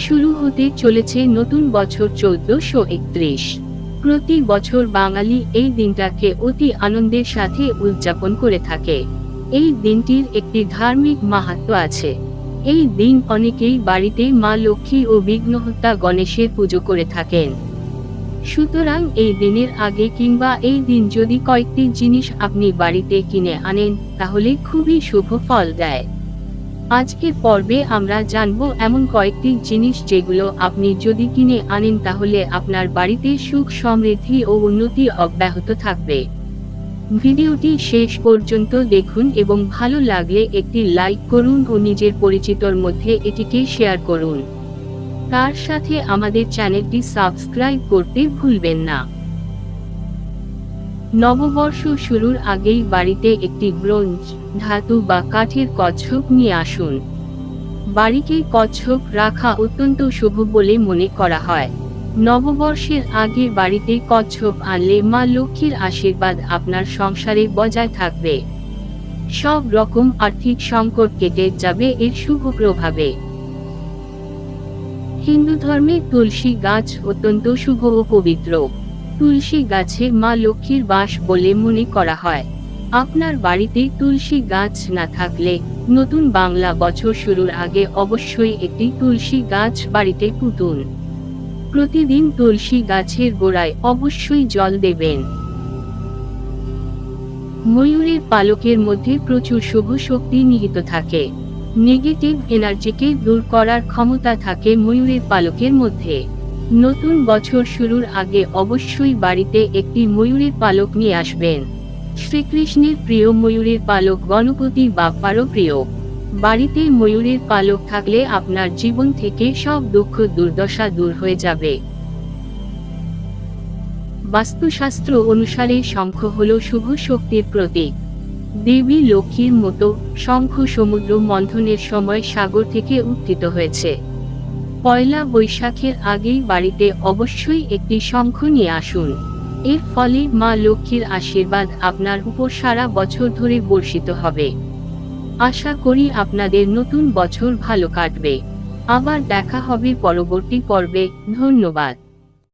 শুরু হতে চলেছে নতুন বছর চৌদ্দশো একত্রিশ। প্রতি বছর বাঙালি এই দিনটাকে অতি আনন্দের সাথে উদযাপন করে থাকে। এই দিনটির একটি ধার্মিক মাহাত্ম্য আছে। এই দিন অনেকেই বাড়িতে মা লক্ষ্মী ও বিঘ্নহত্যা গণেশের পুজো করে থাকেন। সুতরাং এই দিনের আগে কিংবা এই দিন যদি কয়েকটি জিনিস আপনি বাড়িতে কিনে আনেন, তাহলে খুবই শুভ ফল দেয়। আজকের পর্বে আমরা জানব এমন কয়েকটি জিনিস যেগুলো আপনি যদি কিনে আনেন তাহলে আপনার বাড়িতে সুখ সমৃদ্ধি ও উন্নতি অব্যাহত থাকবে। ভিডিওটি শেষ পর্যন্ত দেখুন এবং ভালো লাগলে একটি লাইক করুন ও নিজের পরিচিতর মধ্যে এটিকে শেয়ার করুন। তার সাথে আমাদের চ্যানেলটি সাবস্ক্রাইব করতে ভুলবেন না। নববর্ষ শুরুর আগেই বাড়িতে একটি ব্রোঞ্জ, ধাতু বা কাঠের কচ্ছপ নিয়ে আসুন। বাড়িতে কচ্ছপ রাখা অত্যন্ত শুভ বলে মনে করা হয়। নববর্ষের আগে বাড়িতে কচ্ছপ আনলে মা লক্ষ্মীর আশীর্বাদ আপনার সংসারে বজায় থাকবে। সব রকম আর্থিক সংকট কেটে যাবে এর শুভ প্রভাবে। হিন্দু ধর্মে তুলসী গাছ অত্যন্ত শুভ ও পবিত্র। তুলসী গাছে মা লক্ষ্মীর বাস বলে মনে করা হয়। আপনার বাড়িতে তুলসী গাছ না থাকলে নতুন বাংলা বছর শুরুর আগে অবশ্যই একটি তুলসী গাছ বাড়িতে পুতুন। প্রতিদিন তুলসী গাছের গোড়ায় অবশ্যই জল দেবেন। ময়ূরের পালকের মধ্যে প্রচুর শুভ শক্তি নিহিত থাকে। নেগেটিভ এনার্জিকে দূর করার ক্ষমতা থাকে ময়ূরের পালকের মধ্যে। নতুন বছর শুরুর আগে অবশ্যই বাড়িতে একটি ময়ূরের পালক নিয়ে আসবেন। শ্রীকৃষ্ণের প্রিয় ময়ূরের পালক গণপতি বাপ্পারও প্রিয় বাড়িতে ময়ূরের পালক থাকলে আপনার জীবন থেকে সব দুঃখ দুর্দশা দূর হয়ে যাবে। বাস্তুশাস্ত্র অনুসারে শঙ্খ হল শুভ শক্তির প্রতীক। দেবী লক্ষ্মীর মতো শঙ্খ সমুদ্র মন্থনের সময় সাগর থেকে উত্থিত হয়েছে। পয়লা বৈশাখের আগেই বাড়িতে অবশ্যই একটি শঙ্খ নিয়ে আসুন। এর ফলে মা লক্ষ্মীর আশীর্বাদ আপনার উপর সারা বছর ধরে বর্ষিত হবে। আশা করি আপনাদের নতুন বছর ভালো কাটবে। আবার দেখা হবে পরবর্তী পর্বে। ধন্যবাদ।